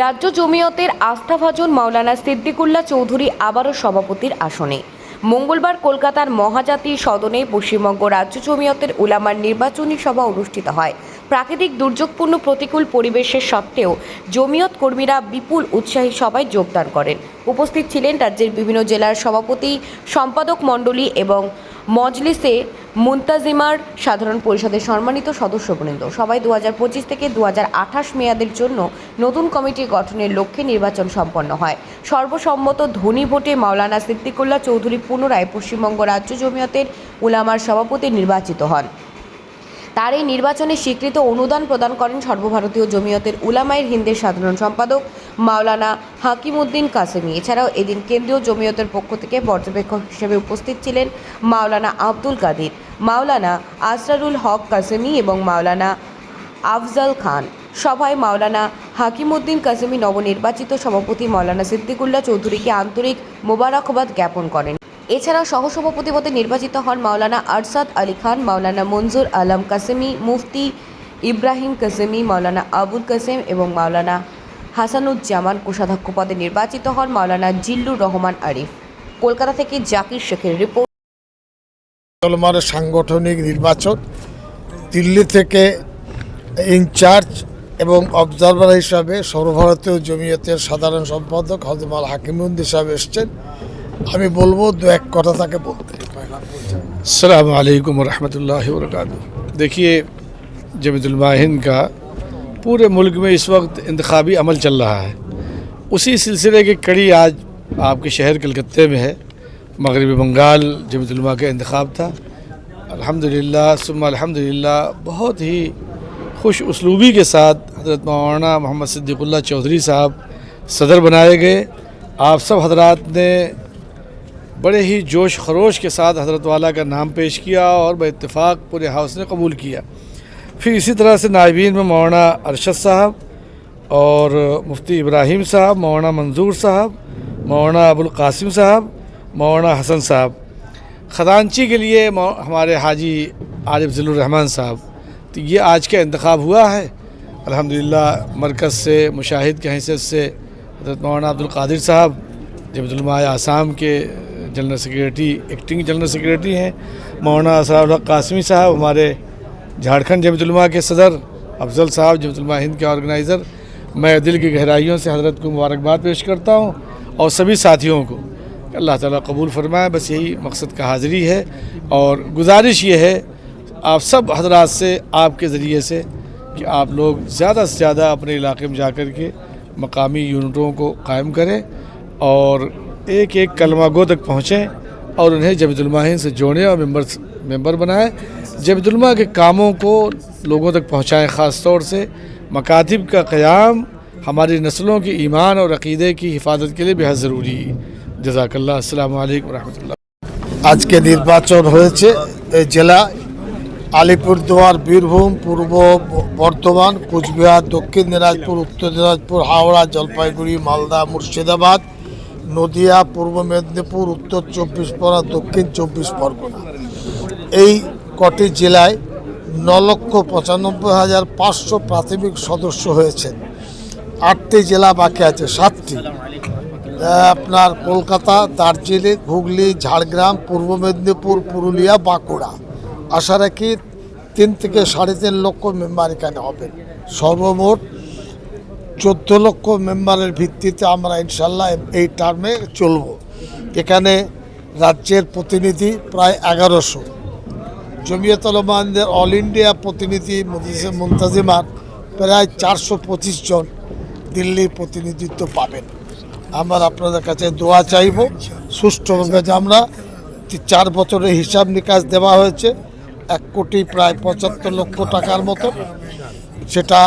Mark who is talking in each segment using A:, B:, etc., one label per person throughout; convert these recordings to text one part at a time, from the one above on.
A: রাজ্য জমিয়তের আস্থাভাজন মাওলানা সিদ্দিকুল্লা চৌধুরী আবারও সভাপতির আসনে। মঙ্গলবার কলকাতার মহাজাতি সদনে পশ্চিমবঙ্গ রাজ্য জমিয়তের উলামার নির্বাচনী সভা অনুষ্ঠিত হয়। প্রাকৃতিক দুর্যোগপূর্ণ প্রতিকূল পরিবেশের সত্ত্বেও জমিয়ত কর্মীরা বিপুল উৎসাহী সভায় যোগদান করেন। উপস্থিত ছিলেন রাজ্যের বিভিন্ন জেলার সভাপতি, সম্পাদক মণ্ডলী এবং মজলিসে মুন্তাজিমার সাধারণ পরিষদের সম্মানিত সদস্যবৃন্দ। সবাই দু হাজার পঁচিশ থেকে দু আঠাশ মেয়াদের জন্য নতুন কমিটি গঠনের লক্ষ্যে নির্বাচন সম্পন্ন হয়। সর্বসম্মত ধনী ভোটে মাওলানা সিদ্দিকুল্লাহ চৌধুরী পুনরায় পশ্চিমবঙ্গ রাজ্য জমিয়তের উলামার সভাপতি নির্বাচিত হন। তার এই নির্বাচনে স্বীকৃত অনুদান প্রদান করেন সর্বভারতীয় জমিয়তের উলামায়ের হিন্দের সাধারণ সম্পাদক মাওলানা হাকিমউদ্দিন কাসেমি। এছাড়াও এদিন কেন্দ্রীয় জমিয়তের পক্ষ থেকে পর্যবেক্ষক হিসেবে উপস্থিত ছিলেন মাওলানা আব্দুল কাদির, মাওলানা আসরারুল হক কাসেমি এবং মাওলানা আফজাল খান। সভায় মাওলানা হাকিমউদ্দিন কাসেমি নবনির্বাচিত সভাপতি মাওলানা সিদ্দিকুল্লাহ চৌধুরীকে আন্তরিক মোবারকবাদ জ্ঞাপন করেন। এছাড়াও সহসভাপতি পদে নির্বাচিত হন মাওলানা আরসাদ আলী খান, মাওলানা মঞ্জুর আলম কাসেমি, মুফতি ইব্রাহিম কাসেমি, মাওলানা আবুল কাসেম এবং মাওলানা হাসানুজ্জামান কোষাধ্যক্ষ পদে নির্বাচিত হন মাওলানা জিল্লুর রহমান আরিফ। কলকাতা থেকে জাকির শেখের রিপোর্ট।
B: চলমান সাংগঠনিক নির্বাচন দিল্লি থেকে ইনচার্জ এবং অবজারভার হিসাবে সর্বভারতীয় জমিয়তের সাধারণ সম্পাদক হজমাল হাকিমুদ্দিন সাহেব এসছেন। আমি বলবো، দু এক কথা তাকে বলতে।
C: السلام علیکم ورحمۃ اللہ وبرکاتہ دیکھیے جب الماہند کا پورے ملک میں اس وقت انتخابی عمل چل رہا ہے اسی سلسلے کی کڑی آج آپ کے شہر کلکتے میں ہے مغربی بنگال جمعیت الما کا انتخاب تھا الحمدللہ ثم الحمدللہ بہت ہی خوش اسلوبی کے ساتھ حضرت مولانا محمد صدیق اللہ چودھری صاحب صدر بنائے گئے۔ آپ سب حضرات نے بڑے ہی جوش خروش کے ساتھ حضرت والا کا نام پیش کیا اور بے اتفاق پورے ہاؤس نے قبول کیا۔ پھر اسی طرح سے نائبین میں مولانا ارشد صاحب اور مفتی ابراہیم صاحب، مولانا منظور صاحب، مولانا ابوالقاسم صاحب، مولانا حسن صاحب۔ خدانچی کے لیے ہمارے حاجی عارف ذیل الرحمٰن صاحب۔ تو یہ آج کا انتخاب ہوا ہے۔ الحمدللہ مرکز سے، مشاہد کی حیثیت سے حضرت مولانا عبدالقادر صاحب جب علماء آسام کے جنرل سیکریٹری ایکٹنگ جنرل سیکریٹری ہیں۔ مولانا اسرار الحق قاسمی صاحب، ہمارے جھارکھنڈ جمعیت علماء کے صدر، افضل صاحب، جمعیت علماء ہند کے آرگنائزر میں دل کی گہرائیوں سے حضرت کو مبارکباد پیش کرتا ہوں اور سبھی ساتھیوں کو۔ اللہ تعالیٰ قبول فرمائے، بس یہی مقصد کا حاضری ہے۔ اور گزارش یہ ہے، آپ سب حضرات سے، آپ کے ذریعے سے کہ آپ لوگ زیادہ سے زیادہ اپنے علاقے میں جا کر کے مقامی یونٹوں کو قائم کریں اور ایک ایک کلمہ گو تک پہنچیں اور انہیں جب العلماء سے جوڑیں اور ممبر ممبر بنائیں جب العلماء کے کاموں کو لوگوں تک پہنچائیں خاص طور سے مکاتب کا قیام ہماری نسلوں کی ایمان اور عقیدے کی حفاظت کے لیے بہت ضروری۔ ہے جزاک اللہ۔ السلام علیکم ورحمۃ اللہ۔
B: آج کے نرواچن ہوئے আজকে নির্বাচন হয়েছে এই کچھ আলিপুরদুয়ার বীরভূম পূর্ব پور কুচবিহার দক্ষিণ پور উত্তর جلپائی হাওড়া مالدہ مرشید آباد নদিয়া, পূর্ব মেদিনীপুর, উত্তর চব্বিশ পরগনা, দক্ষিণ চব্বিশ পরগনা। এই কটি জেলায় ন লক্ষ পঁচানব্বই হাজার পাঁচশো প্রাথমিক সদস্য হয়েছেন আটটি জেলা বাকি আছে, সাতটি। আপনার কলকাতা, দার্জিলিং, হুগলি, ঝাড়গ্রাম, পূর্ব মেদিনীপুর, পুরুলিয়া, বাঁকুড়া। আশা রাখি তিন থেকে সাড়ে তিন লক্ষ মেম্বার এখানে হবে সর্বমোট চোদ্দ লক্ষ মেম্বারের ভিত্তিতে আমরা ইনশাল্লাহ এই টার্মে চলব। এখানে রাজ্যের প্রতিনিধি প্রায় এগারোশো। জমিয়ত রহমানদের অল ইন্ডিয়া প্রতিনিধি মজলিসে মুন্তাজিমার প্রায় চারশো পঁচিশ জন দিল্লির প্রতিনিধিত্ব পাবেন। আমরা আপনাদের কাছে দোয়া চাইব, সুষ্ঠুভাবে যে আমরা চার বছরের হিসাব নিকাশ দেওয়া হয়েছে, এক কোটি প্রায় পঁচাত্তর লক্ষ টাকার মতো, সেটা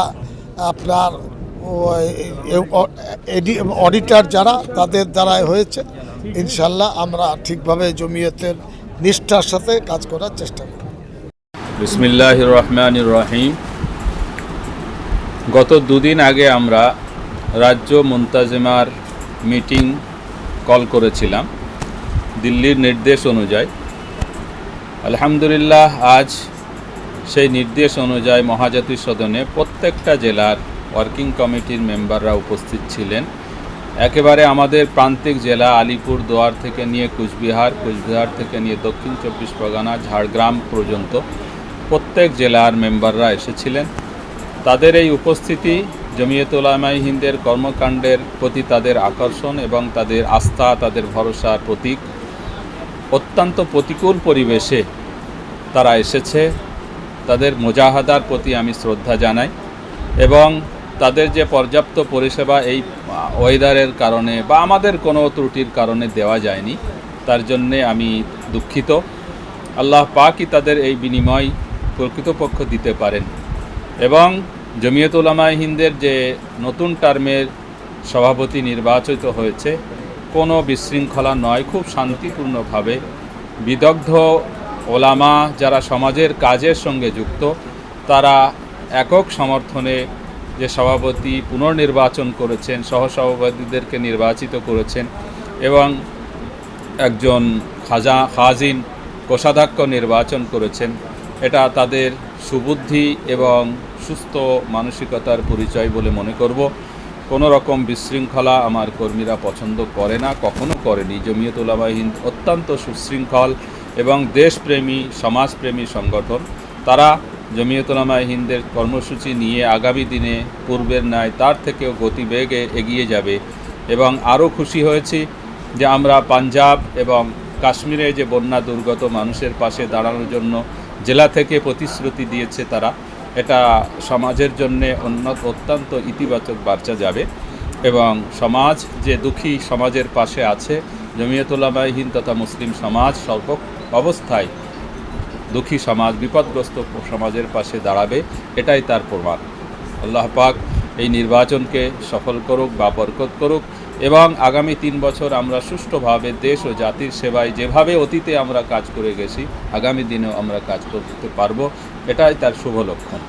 B: আপনার অডিটার যারা, তাদের দ্বারাই হয়েছে। ইনশাল্লাহ আমরা ঠিকভাবে জমিয়তের নিষ্ঠার সাথে কাজ করার চেষ্টা করব।
D: বিসমিল্লাহ রহমান রহিম। গত দুদিন আগে আমরা রাজ্য মুন্তাজিমার মিটিং কল করেছিলাম, দিল্লির নির্দেশ অনুযায়ী। আলহামদুলিল্লাহ, আজ সেই নির্দেশ অনুযায়ী মহাজাতি সদনে প্রত্যেকটা জেলার ওয়ার্কিং কমিটির মেম্বাররা উপস্থিত ছিলেন। একেবারে আমাদের প্রান্তিক জেলা আলিপুর দোয়ার থেকে নিয়ে কুচবিহার কুচবিহার থেকে নিয়ে দক্ষিণ চব্বিশ পরগনা, ঝাড়গ্রাম পর্যন্ত প্রত্যেক জেলার মেম্বাররা এসেছিলেন। তাদের এই উপস্থিতি জমিয়ত ওলামাই হিন্দের কর্মকাণ্ডের প্রতি তাদের আকর্ষণ এবং তাদের আস্থা, তাদের ভরসার প্রতীক। অত্যন্ত প্রতিকূল পরিবেশে তারা এসেছে। তাদের মোজাহাদার প্রতি আমি শ্রদ্ধা জানাই এবং তাদের যে পর্যাপ্ত পরিষেবা এই ওয়েদারের কারণে বা আমাদের কোনো ত্রুটির কারণে দেওয়া যায়নি, তার জন্যে আমি দুঃখিত। আল্লাহ পাকই তাদের এই বিনিময় প্রকৃতপক্ষ দিতে পারেন। এবং জমিয়ত উলামায়ে হিন্দের যে নতুন টার্মের সভাপতি নির্বাচিত হয়েছে, কোনো বিশৃঙ্খলা নয়, খুব শান্তিপূর্ণভাবে বিদগ্ধ ওলামা যারা সমাজের কাজের সঙ্গে যুক্ত, তারা একক সমর্থনে যে সভাপতি পুনর্নির্বাচন করেছেন, সহসভাপতিদেরকে নির্বাচিত করেছেন এবং একজন খাজা খাজিন কোষাধ্যক্ষ নির্বাচন করেছেন। এটা তাদের সুবুদ্ধি এবং সুস্থ মানসিকতার পরিচয় বলে মনে করব। কোনো রকম বিশৃঙ্খলা আমার কর্মীরা পছন্দ করে না, কখনো করেনি। জমিয়ত উলামা হিন্দ অত্যন্ত সুশৃঙ্খল এবং দেশপ্রেমী, সমাজপ্রেমী সংগঠন। তারা জমিয়ত উলামা হিন্দের কর্মসূচি নিয়ে আগামী দিনে পূর্বের ন্যায় তার থেকেও গতিবেগে এগিয়ে যাবে এবং আরও খুশি হয়েছি যে আমরা পাঞ্জাব এবং কাশ্মীরে যে বন্যা দুর্গত মানুষের পাশে দাঁড়ানোর জন্য জেলা থেকে প্রতিশ্রুতি দিয়েছে তারা, এটা সমাজের জন্যে অন্য অত্যন্ত ইতিবাচক বার্তা যাবে এবং সমাজ যে দুঃখী সমাজের পাশে আছে জমিয়তুল্লামাহীন তথা মুসলিম সমাজ সর্ব অবস্থায় দুঃখী সমাজ, বিপদগ্রস্ত সমাজের পাশে দাঁড়াবে, এটাই তার প্রমাণ। আল্লাহ পাক এই নির্বাচনকে সফল করুক, বা বরকত করুক, এবং আগামী তিন বছর আমরা সুষ্ঠুভাবে দেশ ও জাতির সেবায় যেভাবে অতীতে আমরা কাজ করে গেছি, আগামী দিনেও আমরা কাজ করতে পারব, এটাই তার শুভ লক্ষণ।